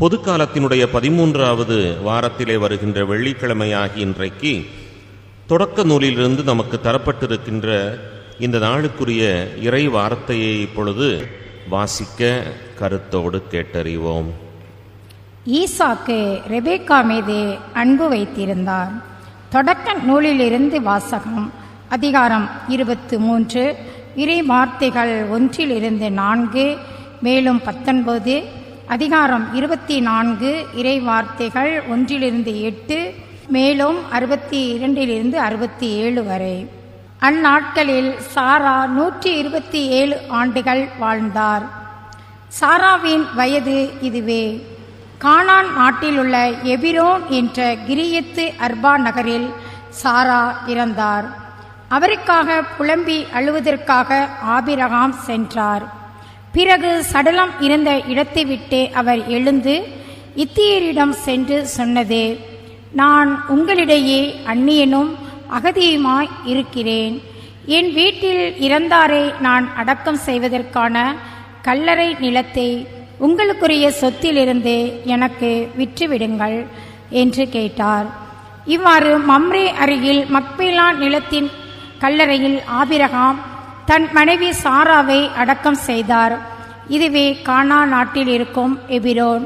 பொதுக்காலத்தினுடைய பதிமூன்றாவது வாரத்திலே வருகின்ற வெள்ளிக்கிழமையாகி இன்றைக்கு தொடக்க நூலிலிருந்து நமக்கு தரப்பட்டிருக்கின்ற இந்த நாளுக்குரிய இறை வார்த்தையை இப்பொழுது வாசிக்க கருத்தோடு கேட்டறிவோம். ஈசாக்கு ரெபேக்கா மீது அன்பு வைத்திருந்தார். தொடக்க நூலிலிருந்து வாசகம் அதிகாரம் இருபத்து மூன்று இறை வார்த்தைகள் ஒன்றிலிருந்து நான்கு மேலும் பத்தொன்பது அதிகாரம் இருபத்தி நான்கு இறை வார்த்தைகள் ஒன்றிலிருந்து எட்டு மேலும் அறுபத்தி இரண்டிலிருந்து அறுபத்தி ஏழு வரை. அந்நாட்களில் சாரா நூற்றி இருபத்தி ஏழு ஆண்டுகள் வாழ்ந்தார். சாராவின் வயது இதுவே. கானான் நாட்டிலுள்ள எபிரோன் என்ற கிரியத்து அர்பா நகரில் சாரா இறந்தார். அவருக்காக புலம்பி அழுவதற்காக ஆபிரகாம் சென்றார். பிறகு சடலம் இருந்த இடத்தை விட்டு அவர் எழுந்து இத்தியரிடம் சென்று சொன்னது நான் உங்களிடையே அந்நியனும் அகதியுமாய் இருக்கிறேன். என் வீட்டில் இறந்தாரை நான் அடக்கம் செய்வதற்கான கல்லறை நிலத்தை உங்களுக்குரிய சொத்திலிருந்து எனக்கு விற்றுவிடுங்கள் என்று கேட்டார். இவ்வாறு மம்ரே அருகில் மக்பேலா நிலத்தின் கல்லறையில் ஆபிரகாம் தன் மனைவி சாராவை அடக்கம் செய்தார். இதுவே கானா நாட்டில் இருக்கும் எபிரோன்.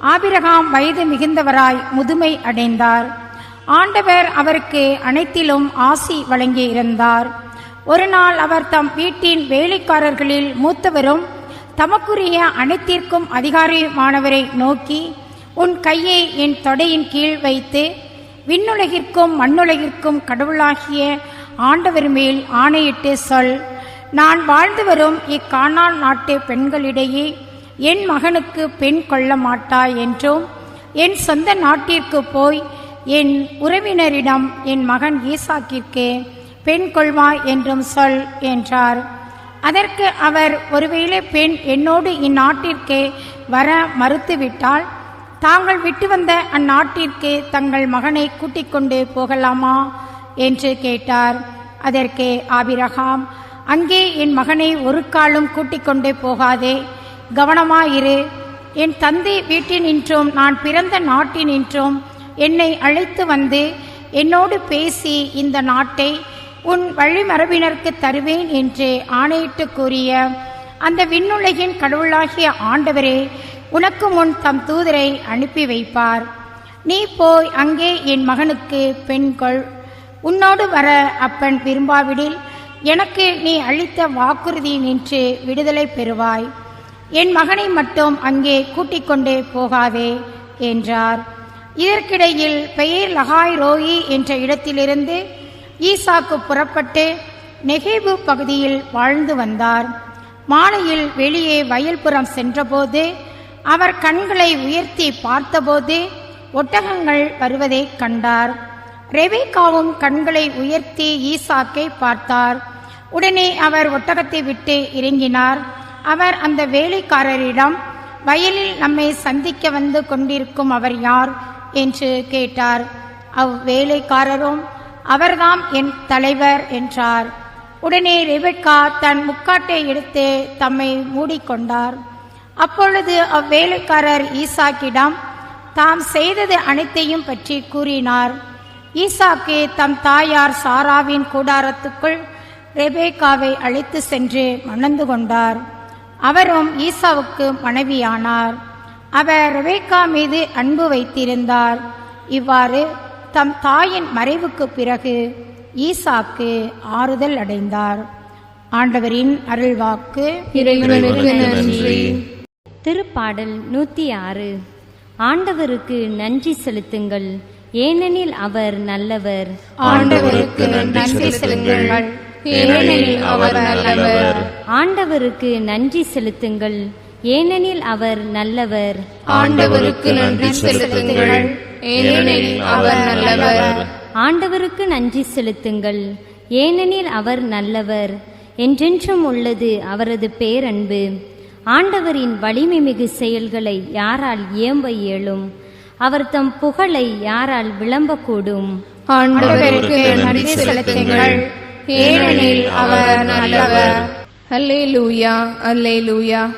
ஆபிரகாம் வயது மிகுந்தவராய் முதுமை அடைந்தார். ஆண்டவர் அவருக்கு அனைத்திலும் ஆசி வழங்கி இருந்தார். ஒரு நாள் அவர் தம் வீட்டின் வேலைக்காரர்களில் மூத்தவரும் தமக்குரிய அனைத்திற்கும் அதிகாரியுமானவரை நோக்கி உன் கையை என் தொடையின் கீழ் வைத்து விண்ணுலகிற்கும் மண்ணுலகிற்கும் கடவுளாகிய ஆண்டவர் மேல் ஆணையிட்டு சொல். நான் வாழ்ந்து வரும் இக்கானான் நாட்டு பெண்களிடையே என் மகனுக்கு பெண் கொள்ள மாட்டாய் என்றும் என் சொந்த நாட்டிற்கு போய் என் உறவினரிடம் என் மகன் ஈசாக்கிற்கு பெண் கொள்வாய் என்றும் சொல் என்றார். அதற்கு அவர் ஒருவேளை பெண் என்னோடு இந்நாட்டிற்கு வர மறுத்துவிட்டால் தாங்கள் விட்டு வந்த அந்நாட்டிற்கு தங்கள் மகனை கூட்டிக் கொண்டு போகலாமா? என்று கேட்டார். அதற்கு ஆபிரகாம் அங்கே என் மகனை ஒரு காலும் கூட்டிக் கொண்டே போகாதே. கவனமாயிரு. என் தந்தை வீட்டினின்றும் நான் பிறந்த நாட்டினின்றும் என்னை அழைத்து வந்து என்னோடு பேசி இந்த நாட்டை உன் வழிமரபினருக்கு தருவேன் என்று ஆணையிட்டு கூறிய அந்த விண்ணுலகின் கடவுளாகிய ஆண்டவரே உனக்கு முன் தம் தூதரை அனுப்பி வைப்பார். நீ போய் அங்கே என் மகனுக்கு பெண்கள். உன்னோடு வர அப்பன் விரும்பாவிடில் எனக்கு நீ அளித்த வாக்குறுதி நின்று விடுதலை பெறுவாய். என் மகனை மட்டும் அங்கே கூட்டிக் கொண்டே போகாதே என்றார். இதற்கிடையில் பெயர் லகாய் ரோயி என்ற இடத்திலிருந்து ஈசாக்கு புறப்பட்டு நெகேபு பகுதியில் வாழ்ந்து வந்தார். மாலையில் வெளியே வயல்புறம் சென்றபோது அவர் கண்களை உயர்த்தி பார்த்தபோது ஒட்டகங்கள் வருவதைக் கண்டார். ரெவிகாவும் கண்களை உயர்த்தி ஈசாக்கை பார்த்தார். உடனே அவர் ஒட்டகத்தை விட்டு இறங்கினார். அவர் அந்த வேலைக்காரரிடம் வயலில் நம்மை சந்திக்க வந்து கொண்டிருக்கும் அவர் யார்? என்று கேட்டார். அவ்வேலைக்காரரும் அவர்தாம் என் தலைவர் என்றார். உடனே ரெபெக்கா தன் முக்காட்டை எடுத்து தம்மை மூடிக்கொண்டார். அப்பொழுது அவ்வேலைக்காரர் ஈசாக்கிடம் தாம் செய்தது அனைத்தையும் பற்றி கூறினார். ஈசாக்கு தம் தாயார் சாராவின் கூடாரத்துக்குள் ரெபேக்காவை அழைத்து சென்று மணந்து கொண்டார். அவரும் ஈசாவுக்கு மனைவியானார். அவர் ரெபேக்கா மீது அன்பு வைத்திருந்தார். இவ்வாறு தம் தாயின் மறைவுக்கு பிறகு ஈசாக்கு ஆறுதல் அடைந்தார். ஆண்டவரின் அருள்வாக்கு திருப்பாடல் நூற்றி ஆறு. ஆண்டவருக்கு நன்றி செலுத்துங்கள். ஏனெனில் அவர் நல்லவர். ஆண்டவருக்கு நன்றி செலுத்துங்கள். ஏனெனில் அவர் நல்லவர். ஆண்டவருக்கு நன்றி செலுத்துங்கள். ஏனெனில் அவர் நல்லவர். ஆண்டவருக்கு நன்றி செலுத்துங்கள். ஏனெனில் அவர் நல்லவர். ஆண்டவருக்கு நன்றி செலுத்துங்கள். ஏனெனில் அவர் நல்லவர். என்றென்றும் உள்ளது அவரது பேரன்பு. ஆண்டவரின் வலிமை மிகு செயல்களை யாரால் இயம்ப இயலும்? அவர் தம் புகழை யாரால் விளம்பக்கூடும்? ஆண்டவருக்கு நன்றி செலுத்துங்கள். ஏனெனில் அவர் நல்லவர். அல்லேலூயா அல்லேலூயா.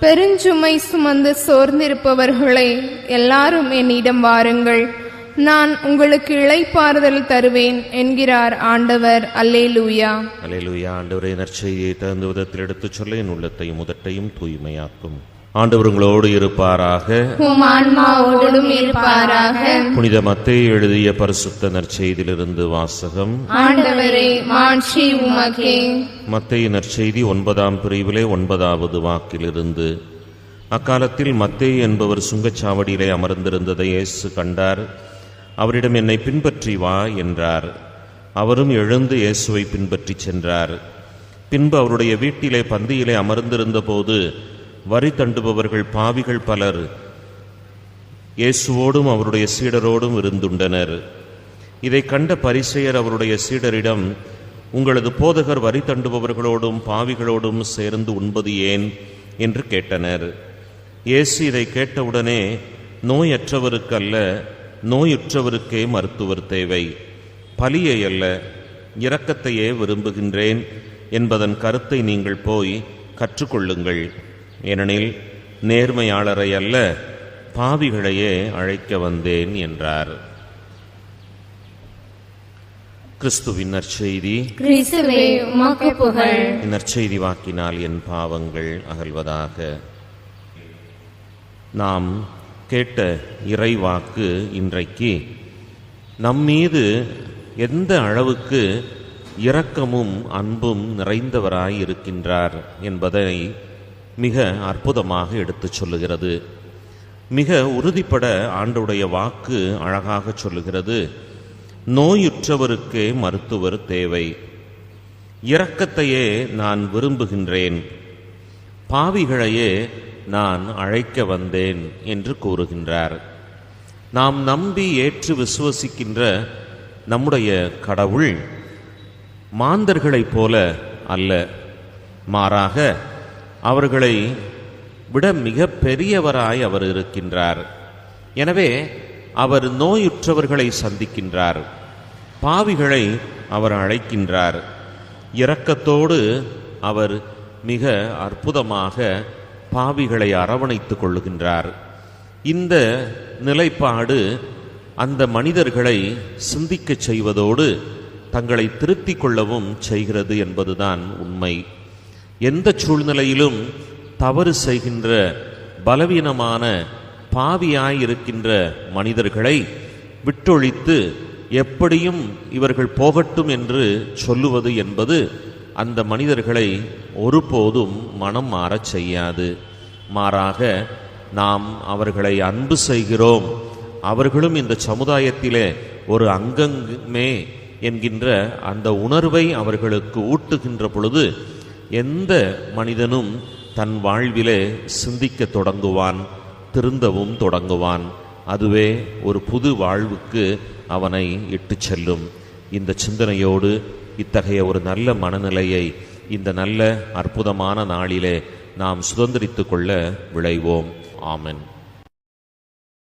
பெருஞ்சுமை சுமந்து சோர்ந்திருப்பவர்களே எல்லாரும் என்னிடம் வாருங்கள். நான் உங்களுக்கு இளைப்பாறுதல் தருவேன் என்கிறார் ஆண்டவர். அல்லேலூயா. அலையிலுயா ஆண்டவரே நற்செய்தியை தகுந்த விதத்தில் எடுத்துச் சொல்ல என் உள்ளத்தையும் முதட்டையும் தூய்மையாக்கும். ஆண்டவர் உங்களோடு இருப்பாராக. ஆன்மாவோடும் இருப்பாராக. புனித மத்தேயு எழுதிய பரிசுத்த நற்செய்தியிலிருந்து வாசகம். ஆண்டவரே மாட்சி உமக்கே. மத்தேயு நற்செய்தி ஒன்பதாம் பிரிவிலே ஒன்பதாவது வாக்கிலிருந்து. அக்காலத்தில் மத்தேயு என்பவர் சுங்கச்சாவடியிலே அமர்ந்திருந்ததை இயேசு கண்டார். அவரிடம் என்னை பின்பற்றி வா என்றார். அவரும் எழுந்து இயேசுவை பின்பற்றிச் சென்றார். பின்பு அவருடைய வீட்டிலே பந்தியிலே அமர்ந்திருந்த போது வரி தண்டுபவர்கள் பாவிகள் பலர். இயேசுவோடும் அவருடைய சீடரோடும் இருந்துண்டனர். இதை கண்ட பரிசெயர் அவருடைய சீடரிடம் உங்களது போதகர் வரி தண்டுபவர்களோடும் பாவிகளோடும் சேர்ந்து உண்பது ஏன்? என்று கேட்டனர். இயேசு இதை கேட்டவுடனே நோயற்றவருக்கல்ல நோயுற்றவருக்கே மருத்துவர் தேவை. பலியை அல்ல இரக்கத்தையே விரும்புகின்றேன். என்பதன் கருத்தை நீங்கள் போய் கற்றுக்கொள்ளுங்கள். ஏனெனில் நேர்மையாளரை அல்ல பாவிகளையே அழைக்க வந்தேன் என்றார். கிறிஸ்துவின் நற்செய்தி. வாக்கினால் என் பாவங்கள் அகல்வதாக. நாம் கேட்ட இறைவாக்கு இன்றைக்கு நம்மீது எந்த அளவுக்கு இரக்கமும் அன்பும் நிறைந்தவராய் இருக்கின்றார் என்பதை மிக அற்புதமாக எடுத்துச் சொல்லுகிறது. மிக உறுதிப்பட ஆண்டுடைய வாக்கு அழகாக சொல்லுகிறது. நோயுற்றவருக்கே மருத்துவர் தேவை. இரக்கத்தையே நான் விரும்புகின்றேன். பாவிகளையே நான் அழைக்க வந்தேன் என்று கூறுகின்றார். நாம் நம்பி ஏற்று விசுவசிக்கின்ற நம்முடைய கடவுள் மாந்தர்களைப் போல அல்ல. மாறாக அவர்களை விட மிக பெரியவராய் அவர் இருக்கின்றார். எனவே அவர் நோயுற்றவர்களை சந்திக்கின்றார். பாவிகளை அவர் அழைக்கின்றார். இரக்கத்தோடு அவர் மிக அற்புதமாக பாவிகளை அரவணைத்துக் கொள்ளுகின்றார். இந்த நிலைப்பாடு அந்த மனிதர்களை சிந்திக்கச் செய்வதோடு தங்களை திருத்திக் கொள்ளவும் செய்கிறது என்பதுதான் உண்மை. எந்த சூழ்நிலையிலும் தவறு செய்கின்ற பலவீனமான பாவியாயிருக்கின்ற மனிதர்களை விட்டொழித்து எப்படியும் இவர்கள் போகட்டும் என்று சொல்லுவது என்பது அந்த மனிதர்களை ஒருபோதும் மனம் மாறச் செய்யாது. மாறாக நாம் அவர்களை அன்பு செய்கிறோம். அவர்களும் இந்த சமுதாயத்திலே ஒரு அங்கமே என்கின்ற அந்த உணர்வை அவர்களுக்கு ஊட்டுகின்ற பொழுது எந்த மனிதனும் தன் வாழ்விலே சிந்திக்க தொடங்குவான் திருந்தவும் தொடங்குவான். அதுவே ஒரு புது வாழ்வுக்கு அவனை இட்டுச் செல்லும். இந்த சிந்தனையோடு இத்தகைய ஒரு நல்ல மனநிலையை இந்த நல்ல அற்புதமான நாளிலே நாம் சுதந்திரித்து கொள்ள விளைவோம் ஆமன்.